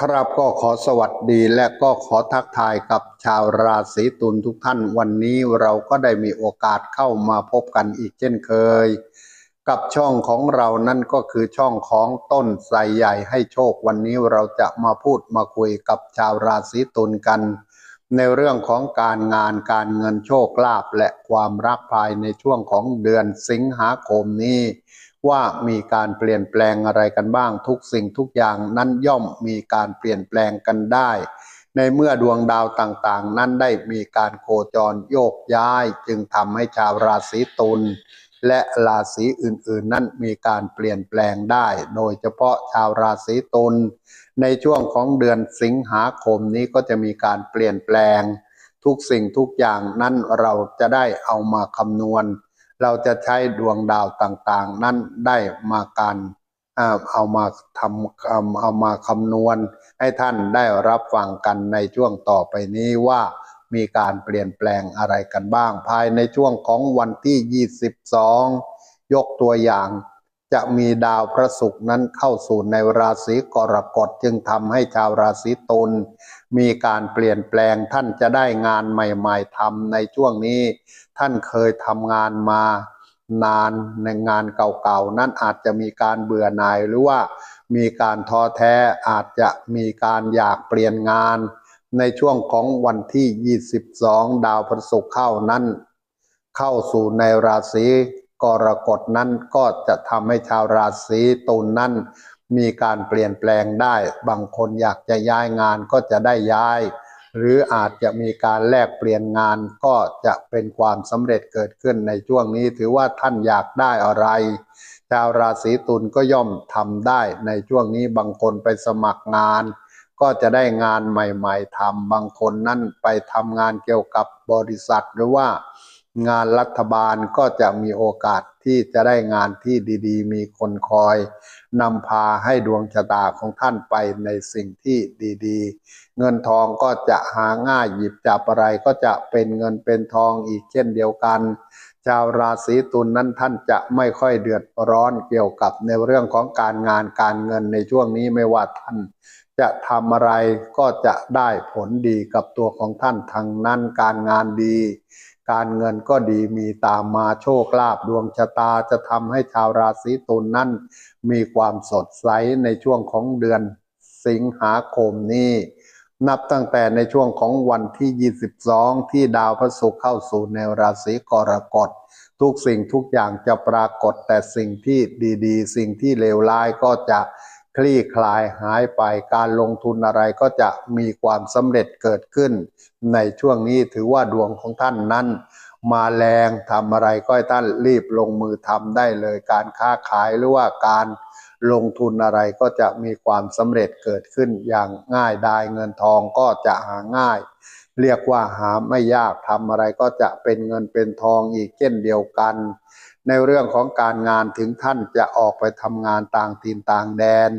ครับก็ขอสวัสดีและก็ขอทักทายกับชาวราศีตุลทุกท่านวันนี้เราก็ได้มีโอกาสเข้ามาพบกันอีกเช่นเคย กับช่องของเรานั่นก็คือช่องของต้นไทรใหญ่ให้โชควันนี้เราจะมาพูดมาคุยกับชาวราศีตุลกัน ในเรื่องของการงานการเงินโชคลาภและความรักภายในช่วงของเดือนสิงหาคมนี้ ว่ามีการเปลี่ยนแปลงอะไรกันบ้าง ทุกสิ่งทุกอย่างนั้นย่อมมีการเปลี่ยนแปลงกันได้ ในเมื่อดวงดาวต่างๆ นั้นได้มีการโคจรโยกย้าย จึงทำให้ชาวราศีตุลและราศีอื่นๆ นั้นมีการเปลี่ยนแปลงได้ โดยเฉพาะชาวราศีตุลในช่วงของเดือนสิงหาคมนี้ก็จะมีการเปลี่ยนแปลง ทุกสิ่งทุกอย่างนั้นเราจะได้เอามาคำนวณ เราจะใช้ดวงดาวต่างๆ นั้นได้มาการเอามาทำเอาเอามาคำนวณ ให้ท่านได้รับฟังกันในช่วงต่อไปนี้ว่ามีการเปลี่ยนแปลงอะไรกันบ้าง ภายในช่วงของวันที่ 22 ยกตัวอย่าง จะมีดาวพระศุกร์นั้นเข้าสู่ในราศีกรกฎจึงทำให้ชาวราศีตุลมีการเปลี่ยนแปลงท่านจะได้งานใหม่ๆทำในช่วงนี้ ท่านเคยทำงานมานานในงานเก่าๆ นั้นอาจจะมีการเบื่อหน่ายหรือว่ามีการท้อแท้อาจจะมีการอยากเปลี่ยนงาน ในช่วงของวันที่ 22 ดาวพฤหัสเข้านั้น เข้าสู่ในราศี กรกฎนั้นก็จะทำให้ชาวราศีตุลนั้นมีการเปลี่ยนแปลงได้ บางคนอยากจะย้ายงานก็จะได้ย้าย หรืออาจจะมีการแลกเปลี่ยนงานก็จะเป็นความสำเร็จเกิดขึ้นในช่วงนี้ถือว่าท่านอยากได้อะไร ชาวราศีตุลก็ย่อมทำได้ในช่วงนี้บางคนไปสมัครงาน ก็จะได้งานใหม่ ๆทำบางคนนั่นไปทำงานเกี่ยวกับบริษัทหรือว่า งานรัฐบาลก็จะมีโอกาสที่จะได้งานที่ดีๆ มีคนคอยนำพาให้ดวงชะตาของท่านไปในสิ่งที่ดีๆ เงินทองก็จะหาง่ายหยิบจับอะไรก็จะเป็นเงินเป็นทองอีกเช่นเดียวกัน ชาวราศีตุลนนั้นท่านจะไม่ค่อยเดือดร้อนเกี่ยวกับในเรื่องของการงานการเงินในช่วงนี้ไม่ว่าท่านจะทำอะไรก็จะได้ผลดีกับตัวของท่านทางนั้นการงานดี การเงินก็ดีมีตามมาโชคลาภดวงชะตาจะทำให้ชาวราศีตุลนนั้น มีความสดใสในช่วงของเดือนสิงหาคมนี้ นับตั้งแต่ในช่วงของวันที่ 22 ที่ดาวพระศุกร์เข้าสู่ในราศีกรกฎทุกสิ่งทุกอย่างจะปรากฏแต่สิ่งที่ดี ๆ สิ่งที่เลวร้ายก็จะ คลี่คลายหายไปการลงทุนอะไรก็จะมีความสำเร็จเกิดขึ้น ในช่วงนี้ถือว่าดวงของท่านนั้น มาแรงทำอะไรก็ท่านรีบลงมือทำได้เลย การค้าขายหรือว่าการลงทุนอะไรก็จะมีความสำเร็จเกิดขึ้นอย่างง่ายดายเงินทองก็จะหาง่าย เรียกว่าหาไม่ยากทำอะไรก็จะเป็นเงินเป็นทองอีกเช่นเดียวกัน ในเรื่องของการงานถึงท่านจะออกไปทำงานต่างถิ่นต่างแดน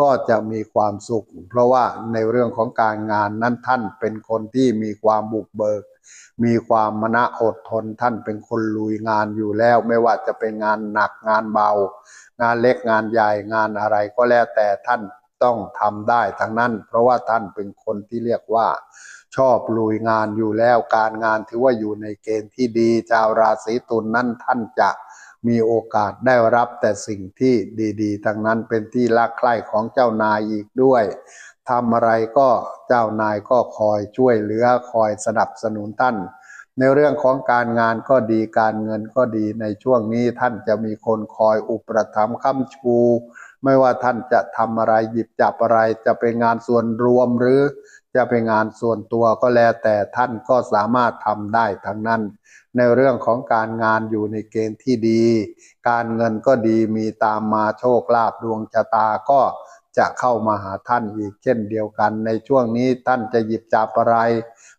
ก็จะมีความสุข เพราะว่าในเรื่องของการงานนั้นท่านเป็นคนที่มีความบุกเบิก มีความมณะอดทนท่านเป็นคนลุยงานอยู่แล้ว ไม่ว่าจะเป็นงานหนักงานเบา งานเล็กงานใหญ่งานอะไรก็แล้วแต่ท่านต้องทำได้ทั้งนั้น เพราะว่าท่านเป็นคนที่เรียกว่า ชอบลุยงานอยู่แล้วการงานถือว่าอยู่ในเกณฑ์ที่ดีชาวราศีตุลนนั้นท่านจะมีโอกาสได้รับแต่สิ่งที่ดีๆทั้งนั้นเป็นที่รักใคร่ของเจ้านายอีกด้วยทำอะไรก็เจ้านายก็คอยช่วยเหลือคอยสนับสนุนท่าน ในเรื่องของการงานก็ดีการเงินก็ดีในช่วงนี้ท่านจะมีคนคอยอุปถัมภ์ค้ำชู ไม่ว่าท่านจะทำอะไรหยิบจับอะไร จะเป็นงานส่วนรวมหรือจะเป็นงานส่วนตัวก็แล้วแต่ท่านก็สามารถทำได้ทั้งนั้น ในเรื่องของการงานอยู่ในเกณฑ์ที่ดี การเงินก็ดีมีตามมาโชคลาภดวงชะตาก็จะเข้ามาหาท่านอีกเช่นเดียวกัน ในช่วงนี้ท่านจะหยิบจับอะไร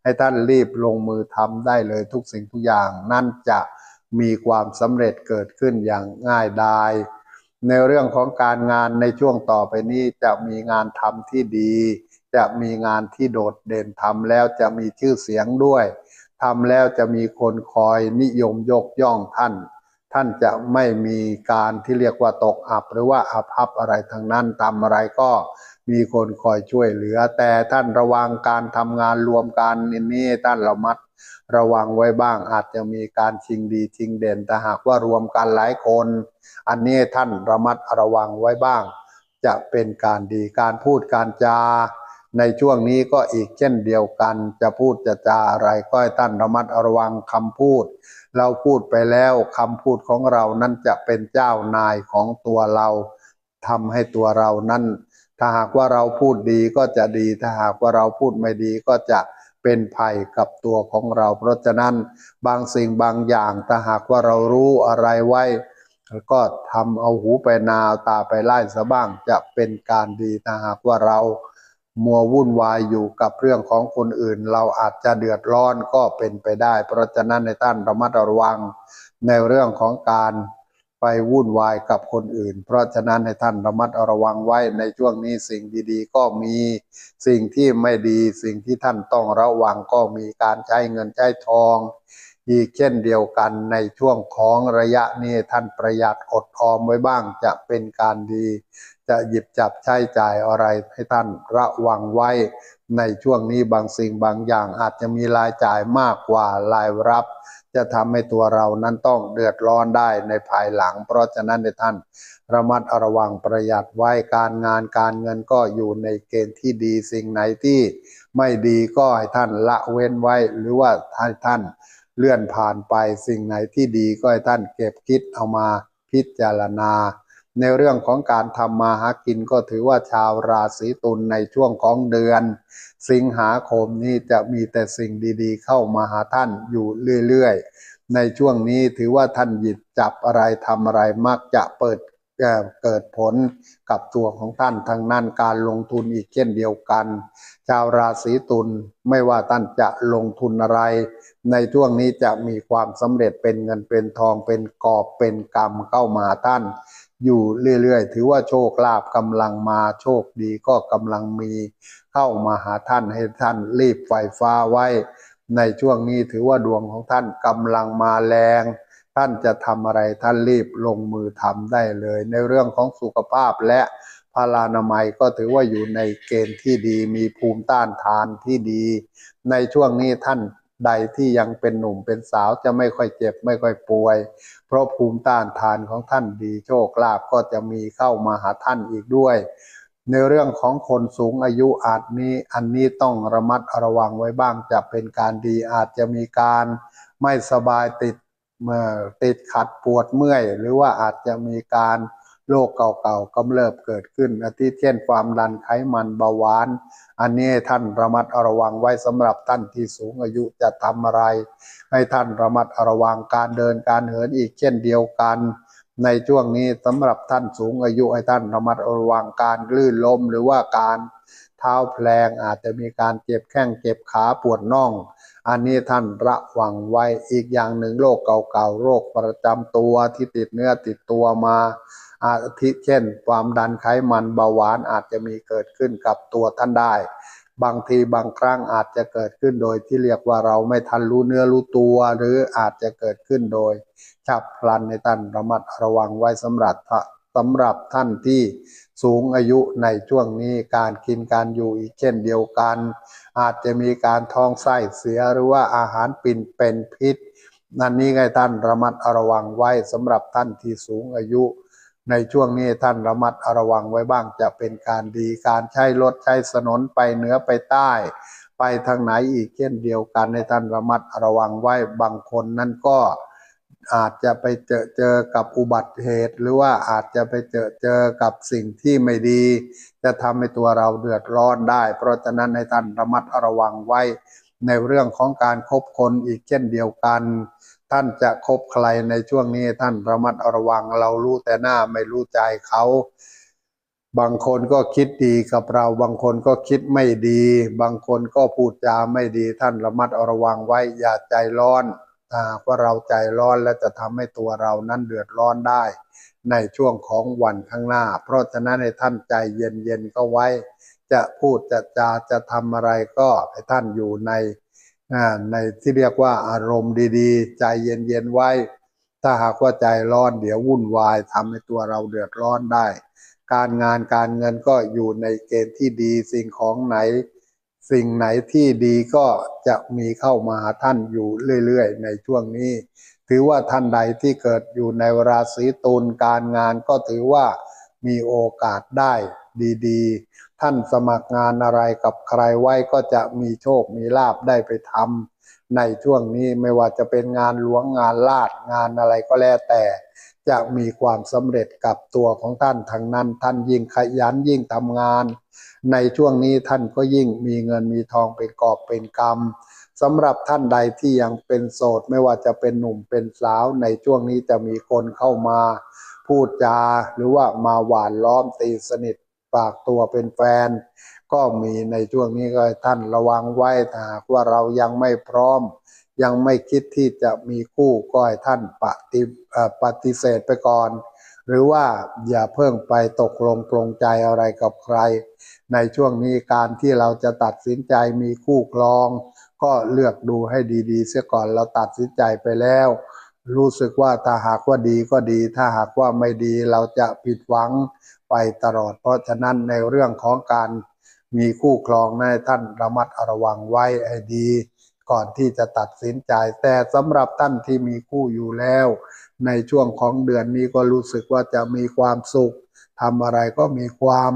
ให้ท่านรีบลงมือทำได้เลยทุกสิ่งทุกอย่าง นั่นจะมีความสำเร็จเกิดขึ้นอย่างง่ายดาย ในเรื่องของการงานในช่วงต่อไปนี้จะมีงานทำที่ดี จะมีงานที่โดดเด่นทำแล้วจะมีชื่อเสียงด้วยทำแล้วจะมีคนคอยนิยมยกย่องท่าน ท่านจะไม่มีการที่เรียกว่าตกอับหรือว่าอับอับอะไรทางนั้นทำอะไรก็ มีคนคอยช่วยเหลือ แต่ท่านระวังการทำงานรวมกันนี่ท่านระมัดระวังไว้บ้างอาจจะมีการชิงดีชิงเด่นแต่หากว่ารวมกันหลายคน อันนี้ท่านระมัดระวังไว้บ้าง จะเป็นการดีการพูดการจา ในช่วงนี้ก็อีกเช่นเดียวกัน จะพูดจะจาอะไรก็ให้ท่านระมัดระวังคำพูด เราพูดไปแล้วคำพูดของเรานั้นจะเป็นเจ้านายของตัวเราทำให้ตัวเรานั้น ถ้าหากว่าเราพูดดีก็จะดี ถ้าหากว่าเราพูดไม่ดีก็จะเป็นภัยกับตัวของเรา เพราะฉะนั้นบางสิ่งบางอย่างถ้าหากว่าเรารู้อะไรไว้ก็ทำเอาหูไปนาตาไปไล่ซะบ้างจะเป็นการดีถ้าหากว่าเรามัววุ่นวายอยู่กับเรื่องของคนอื่น เราอาจจะเดือดร้อนก็เป็นไปได้ เพราะฉะนั้นในท่านระมัดระวังในเรื่องของการ ไปวุ่นวายกับคนอื่น เพราะฉะนั้นให้ท่านระมัดระวังไว้ในช่วงนี้สิ่งดีๆ ก็มีสิ่งที่ไม่ดี สิ่งที่ท่านต้องระวังก็มีการใช้เงินใช้ทอง อีกเช่นเดียวกันในช่วงของระยะนี้ท่านประหยัดอดออมไว้บ้างจะเป็นการดี จะหยิบจับใช้จ่ายอะไรให้ท่านระวังไว้ ในช่วงนี้บางสิ่งบางอย่างอาจจะมีรายจ่ายมากกว่ารายรับ จะทำให้ตัวเรานั้นต้องเดือดร้อนได้ในภายหลัง เพราะฉะนั้นในท่านระมัดระวังประหยัดไว้การงานการเงินก็อยู่ในเกณฑ์ที่ดีสิ่งไหนที่ไม่ดีก็ให้ท่านละเว้นไว้ หรือว่าให้ท่านเลื่อนผ่านไปสิ่งไหนที่ดีก็ให้ท่านเก็บคิดเอามาพิจารณา ในเรื่องของการทำมาหากินก็ถือว่าชาวราศีตุลในช่วงของเดือน สิงหาคมนี้จะมีแต่สิ่งดีๆ เข้ามาหาท่านอยู่เรื่อยๆ ในช่วงนี้ถือว่าท่านหยิบจับอะไรทำอะไรมักจะเปิดเกิดผลกับตัวของท่านทางนั้นการลงทุนอีกเช่นเดียวกัน ชาวราศีตุลไม่ว่าท่านจะลงทุนอะไร ในช่วงนี้จะมีความสำเร็จเป็นเงินเป็นทองเป็นกอบเป็นกรรมเข้ามาท่าน อยู่เรื่อยๆ ถือว่าโชคลาภกำลังมาโชคดีก็กำลังมี เข้ามาหาท่านให้ท่านรีบไฟฟ้าไว้ ในช่วงนี้ถือว่าดวงของท่านกำลังมาแรง ท่านจะทำอะไรท่านรีบลงมือทำได้เลย ในเรื่องของสุขภาพและพารานามัยก็ถือว่าอยู่ในเกณฑ์ที่ดีมีภูมิต้านทานที่ดี ในช่วงนี้ท่านใดที่ยังเป็นหนุ่มเป็นสาวจะไม่ค่อยเจ็บไม่ค่อยป่วย เพราะภูมิต้านทานของท่านดีโชคลาภก็จะมีเข้ามาหาท่านอีกด้วย ในเรื่องของคนสูงอายุอาจนี้อันนี้ต้องระมัดระวังไว้บ้างจะเป็นการดีอาจจะมีการไม่สบายติดเมื่อติดขัดปวดเมื่อย หรือว่าอาจจะมีการโรคเก่าๆกำเริบเกิดขึ้นอาทิเช่นความดันไขมันเบาหวาน อันนี้ท่านระมัดระวังไว้สำหรับท่านที่สูงอายุจะทำอะไร ให้ท่านระมัดระวังการเดินการเหินอีกเช่นเดียวกัน ในช่วงนี้สำหรับท่านสูงอายุให้ท่านระมัดระวังการลื่นล้มหรือว่าการเท้าแพลงอาจจะมีการเจ็บแข้งเจ็บขาปวดน่อง อันนี้ท่านระวังไว้อีกอย่างหนึ่งโรคเก่าๆโรคประจำตัวที่ติดเนื้อติดตัวมาอาทิเช่น ความดันไขมันเบาหวานอาจจะมีเกิดขึ้นกับตัวท่านได้ บางทีบางครั้งอาจจะเกิดขึ้นโดยที่เรียกว่าเราไม่ทันรู้เนื้อรู้ตัว หรืออาจจะเกิดขึ้นโดยฉับพลันในท่านระมัดระวังไว้สำหรับสำหรับท่านที่สูงอายุในช่วงนี้การกินการอยู่อีกเช่นเดียวกัน อาจจะมีการท้องไส้เสียหรือว่าอาหารปิ่นเป็นพิษนั่นนี้ไงท่านระมัดระวังไว้สำหรับท่านที่สูงอายุ ในช่วงนี้ท่านระมัดระวังไว้บ้างจะเป็นการดีการใช้รถใช้สนนไปเหนือไปใต้ ไปทางไหนอีกเช่นเดียวกันในท่านระมัดระวังไว้บางคนนั่นก็อาจจะไปเจอเจอกับอุบัติเหตุ หรือว่าอาจจะไปเจอเจอกับสิ่งที่ไม่ดี จะทำให้ตัวเราเดือดร้อนได้ เพราะฉะนั้นให้ท่านระมัดระวังไว้ในเรื่องของการคบคนอีกเช่นเดียวกัน ท่านจะคบใครในช่วงนี้ท่านระมัดระวังเรารู้แต่หน้าไม่รู้ใจเขา บางคนก็คิดดีกับเรา บางคนก็คิดไม่ดี บางคนก็พูดจาไม่ดี ท่านระมัดระวังไว้อย่าใจร้อนถ้าว่าเราใจร้อนและจะทำให้ตัวเรานั้นเดือดร้อนได้ ในช่วงของวันข้างหน้า เพราะฉะนั้นให้ท่านใจเย็นๆก็ไว้ จะพูดจะจาจะทำอะไรก็ให้ท่านอยู่ใน ในที่เรียกว่าอารมณ์ดีๆ ใจเย็นๆไว้ ถ้าหากว่าใจร้อนเดี๋ยววุ่นวายทำให้ตัวเราเดือดร้อนได้ การงานการเงินก็อยู่ในเกณฑ์ที่ดีสิ่งของไหน สิ่งไหนที่ดีก็จะมีเข้ามาหาท่านอยู่เรื่อยๆ ในช่วงนี้ ถือว่าท่านใดที่เกิดอยู่ในราศีตุลการงานก็ถือว่ามีโอกาสได้ดีๆ ท่านสมัครงานอะไรกับใครไว้ก็จะมีโชคมีลาบได้ไปทำในช่วงนี้ไม่ว่าจะเป็นงานหลวงงานลาดงานอะไรก็แล้วแต่จะมีความสำเร็จกับตัวของท่านทางนั้น ท่านยิ่งขยันยิ่งทำงาน ในช่วงนี้ท่านก็ยิ่งมีเงินมีทองเป็นกอบเป็นกำสำหรับท่านใดที่ยังเป็นโสดไม่ว่าจะเป็นหนุ่มเป็นสาว ในช่วงนี้จะมีคนเข้ามา พูดจาหรือว่ามาหวานล้อมตีสนิท ปากตัวเป็นแฟน ก็มีในช่วงนี้ก็ท่านระวังไว้ถ้าหากว่าเรายังไม่พร้อม ยังไม่คิดที่จะมีคู่ก็ให้ท่านปฏิเอ่อปฏิเสธไปก่อน หรือว่าอย่าเพิ่งไปตกลงปลงใจอะไรกับใคร ในช่วงนี้การที่เราจะตัดสินใจมีคู่ครอง ก็เลือกดูให้ดีๆ เสียก่อนเราตัดสินใจไปแล้ว รู้สึกว่าถ้าหากว่าดีก็ดี ถ้าหากว่าไม่ดีเราจะผิดหวังไปตลอด เพราะฉะนั้นในเรื่องของการมีคู่ครองให้ท่านระมัดระวังไว้ให้ดี ก่อนที่จะตัดสินใจ แต่สำหรับท่านที่มีคู่อยู่แล้ว ในช่วงของเดือนนี้ก็รู้สึกว่าจะมีความสุขทำอะไรก็มีความ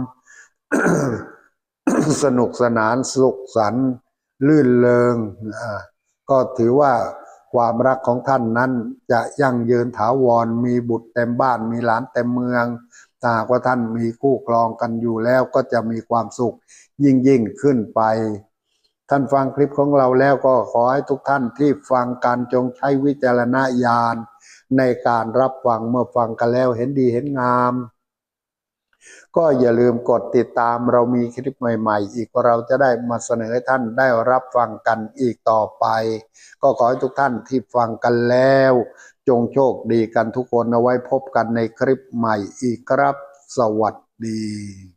สนุกสนานสุขสันต์ลื่นเลงก็ถือว่า ความรักของท่านนั้นจะยั่งยืนถาวร มีบุตรเต็มบ้าน มีหลานเต็มเมืองถ้าหากว่าท่านมีคู่ครองกันอยู่แล้วก็จะมีความสุขยิ่งยิ่งขึ้นไป ท่านฟังคลิปของเราแล้วก็ขอให้ทุกท่านที่ฟังการจงใช้วิจารณญาณในการรับฟังเมื่อฟังกันแล้วเห็นดีเห็นงาม ก็อย่าลืมกดติดตามเรามีคลิปใหม่ๆ อีกเราจะได้มาเสนอให้ท่านได้รับฟังกันอีกต่อไป ก็ขอให้ทุกท่านที่ฟังกันแล้ว จงโชคดีกันทุกคนเอาไว้พบกันในคลิปใหม่อีกครับ สวัสดี